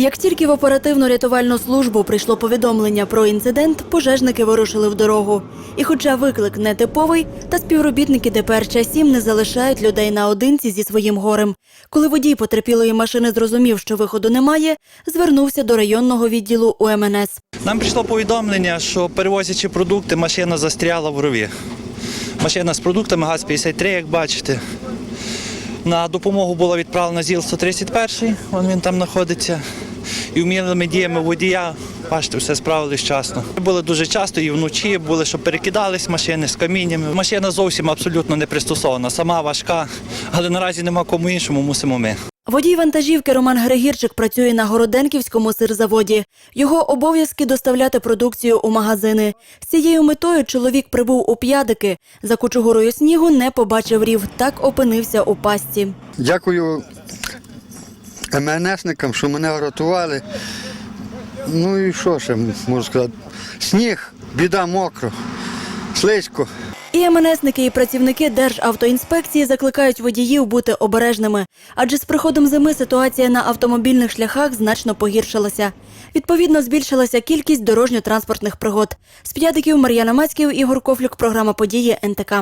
Як тільки в оперативно-рятувальну службу прийшло повідомлення про інцидент, пожежники вирушили в дорогу. І хоча виклик не типовий, та співробітники ДПР «Ча-7» не залишають людей наодинці зі своїм горем. Коли водій потерпілої машини зрозумів, що виходу немає, звернувся до районного відділу УМНС. Нам прийшло повідомлення, що перевозячи продукти, машина застряла в рові. Машина з продуктами ГАЗ-53, як бачите. На допомогу була відправлена ЗІЛ-131, вон він там знаходиться. І вмілими діями водія, бачите, все справились вчасно. Були дуже часто і вночі, були, що перекидались машини з каміннями. Машина зовсім абсолютно не пристосована, сама важка, але наразі нема кому іншому, мусимо ми. Водій вантажівки Роман Григірчик працює на Городенківському сирзаводі. Його обов'язки доставляти продукцію у магазини. З цією метою чоловік прибув у п'ядики. За кучугурою снігу не побачив рів, так опинився у пастці. Дякую МНСникам, що мене врятували. Ну і що ще можу сказати? Сніг, біда мокро, слизько. І МНСники, і працівники Державтоінспекції закликають водіїв бути обережними, адже з приходом зими ситуація на автомобільних шляхах значно погіршилася. Відповідно, збільшилася кількість дорожньо-транспортних пригод. З п'ядиків Мар'яна Мацьків, Ігор Кофлюк, програма події НТК.